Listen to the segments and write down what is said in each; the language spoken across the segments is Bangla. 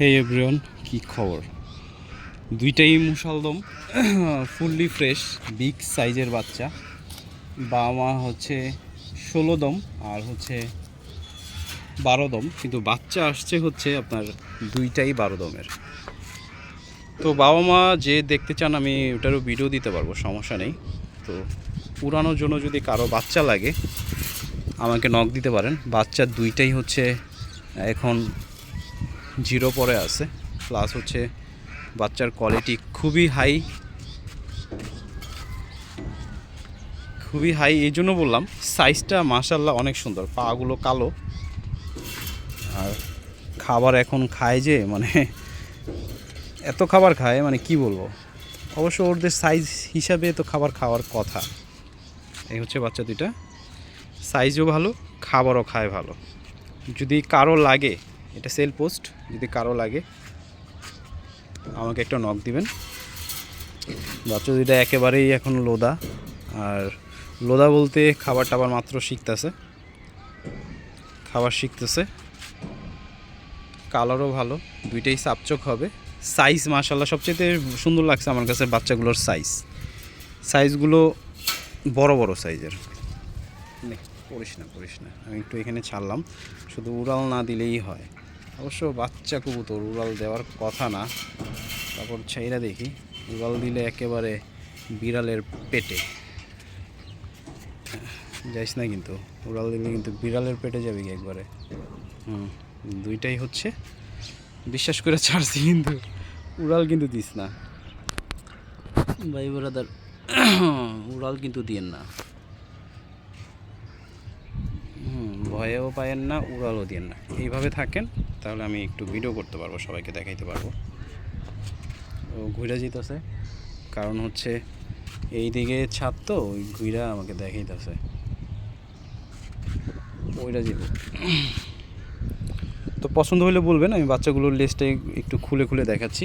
হে এভরিওয়ান কি খবর? দুইটাই মুসালদম ফুললি ফ্রেশ বিগ সাইজের বাচ্চা। বাবা মা হচ্ছে ষোলো দম, আর হচ্ছে বারো দম। কিন্তু বাচ্চা আসছে হচ্ছে আপনার দুইটাই বারো দমের। তো বাবা মা যে দেখতে চান, আমি ওটারও ভিডিও দিতে পারব, সমস্যা নেই। তো পুরানোর জন্য যদি কারও বাচ্চা লাগে, আমাকে নক দিতে পারেন। বাচ্চা দুইটাই হচ্ছে এখন জিরো পরে আছে। প্লাস হচ্ছে বাচ্চার কোয়ালিটি খুবই হাই খুবই হাই এই জন্য বললাম সাইজটা মাশাল্লাহ অনেক সুন্দর, পাগুলো কালো। আর খাবার এখন খায় যে মানে এত খাবার খায় মানে কি বলব? অবশ্য ওদের সাইজ হিসাবে তো খাবার খাওয়ার কথা। এই হচ্ছে বাচ্চা দুইটা। সাইজও ভালো, খাবারও খায় ভালো। যদি কারও লাগে এটা সেল পোস্ট, যদি কারও লাগে, আমাকে একটা নক দিবেন। বাচ্চা দুইটা একেবারেই এখন লোদা। আর লোদা বলতে খাবার টাবার মাত্র শিখতেছে। খাবার শিখতেছে। কালারও ভালো, দুইটাই সাপচক হবে। সাইজ মাশাল্লাহ সবচেয়ে সুন্দর লাগছে আমার কাছে বাচ্চাগুলোর সাইজ সাইজগুলো বড় বড় সাইজের করিস না করিস না। আমি একটু এখানে ছাড়লাম। শুধু উড়াল না দিলেই হয়। অবশ্য বাচ্চা কবুতর উড়াল দেওয়ার কথা না। তারপর ছাইরা দেখি উড়াল দিলে একেবারে বিড়ালের পেটে। যাইস না কিন্তু উড়াল দিলে কিন্তু বিড়ালের পেটে যাবি কি একবারে? হুম দুইটাই হচ্ছে। বিশ্বাস করে ছাড়ছি কিন্তু উড়াল কিন্তু দিস না। ভাই ব্রাদার উড়াল কিন্তু দিয়েন না। হুম, ভয়েও পায়েন না উড়ালও দিয়েন না। এইভাবে থাকেন তাহলে আমি একটু ভিডিও করতে পারব, সবাইকে দেখাইতে পারব। ও ঘুরে যেতেছে কারণ হচ্ছে এই দিকে ছাদ তো, ওই ঘুরা আমাকে দেখাইতেছে। ওইটা যেতে তো পছন্দ হলে বলবেন, আমি বাচ্চাগুলোর লেজটা একটু খুলে খুলে দেখাচ্ছি।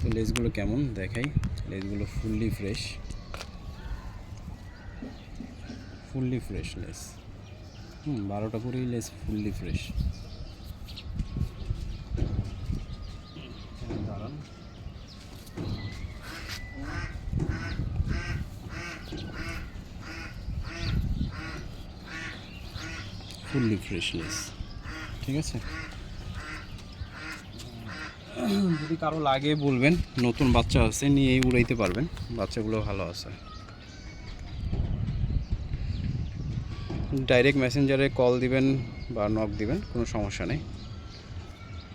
তো লেজগুলো কেমন? দেখাই। লেসগুলো fully fresh fully fresh less হুম, বারোটা করেই লেস ফুললি ফ্রেশ। দাঁড়ান ফুললি ফ্রেশ লেস, ঠিক আছে? যদি কারও লাগে বলবেন, নতুন বাচ্চা আছে, নিয়েই উড়াইতে পারবেন, বাচ্চাগুলো ভালো আছে। ডাইরেক্ট মেসেঞ্জারে কল দিবেন বা নক দিবেন কোনো সমস্যা নেই।